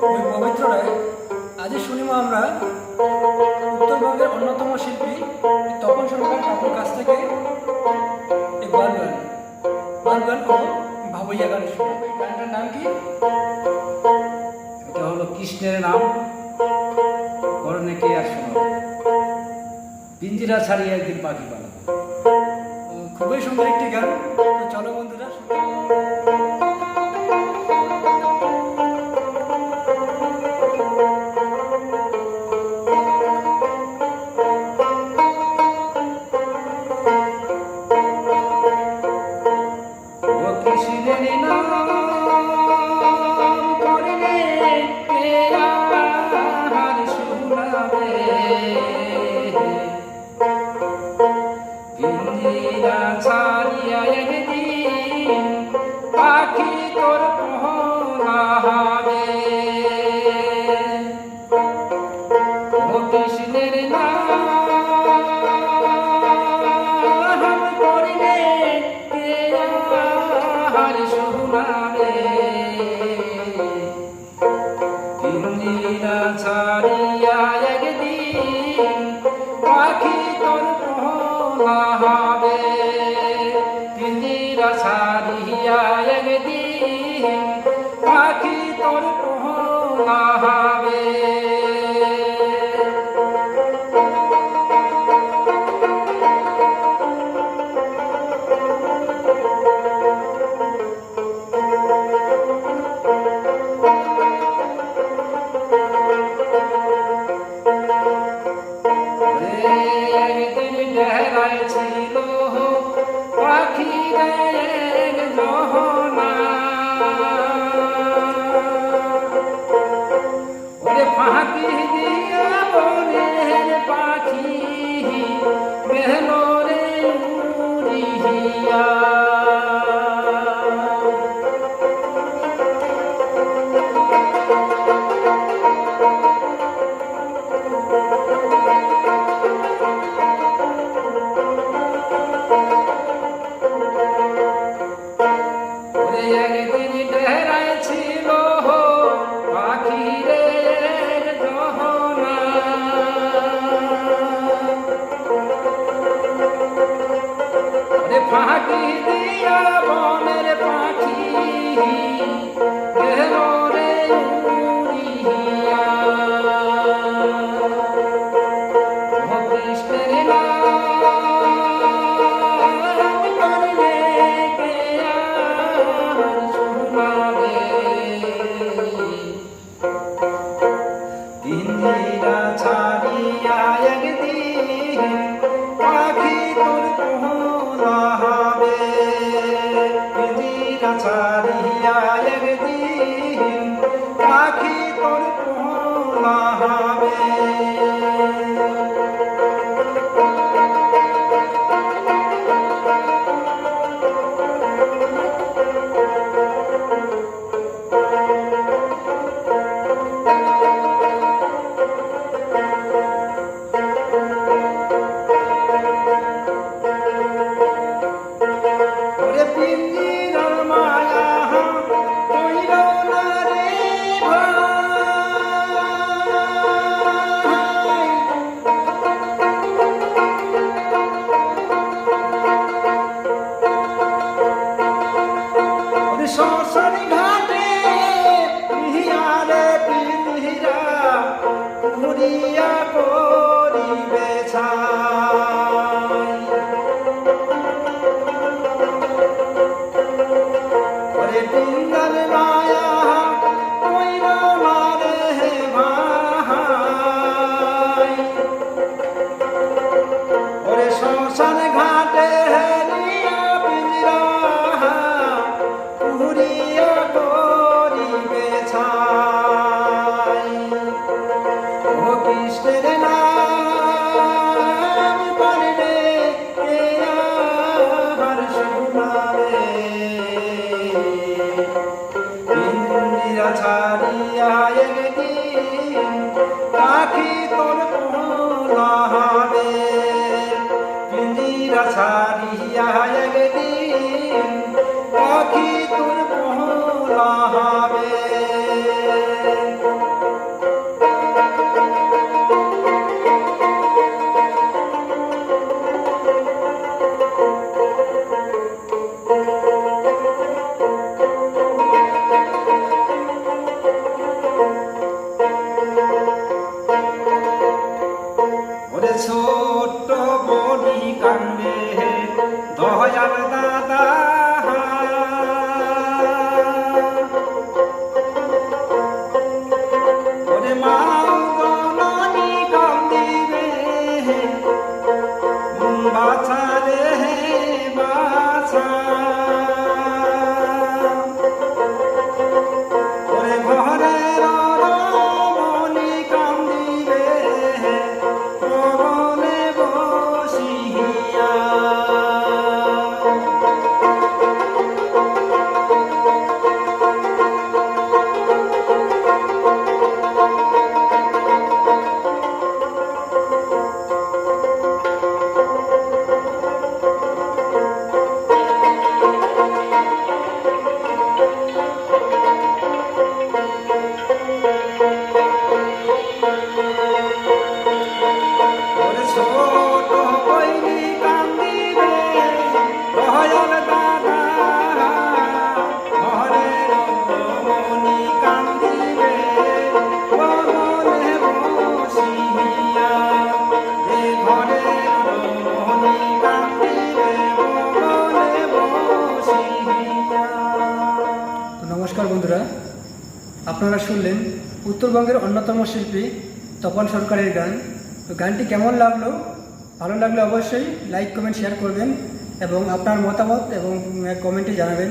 পবিত্র রায় আজই শুনিব আমরা উত্তরবঙ্গের অন্যতম শিল্পী তপন সরকার কাকুর কাছ থেকে এই বাল গান। বাল গান ও ভাবইয়া গান শুনব এই গানটার নাম কি? এটা হলো কৃষ্ণের নাম। করণে কে আর শোনো? পিঞ্জিরা ছাড়িয়ে একদিন পাখি পালাবো। খুবই সুন্দর একটি গান। চলো বন্ধুরা কৃষ্ণের নাম করিলে আর শোনাবে পিঞ্জিরা ছাড়িয়া একদিন পাখি তোর পহলাবে পিঞ্জিরা ছাড়িয়া একদিন পাখি তোর পহলাবে উড়িয়া ফাঁকি দিয়া বনের পাখি রে উড়িয়া। কৃষ্ণের নাম করলে পাখি ঘাটে পাখি তোর আপনারা শুনলেন উত্তরবঙ্গের অন্যতম শিল্পী তপন সরকারের গান। গানটি কেমন লাগল? ভালো লাগলে অবশ্যই লাইক কমেন্ট শেয়ার করবেন এবং আপনার মতামত এবং কমেন্টে জানাবেন।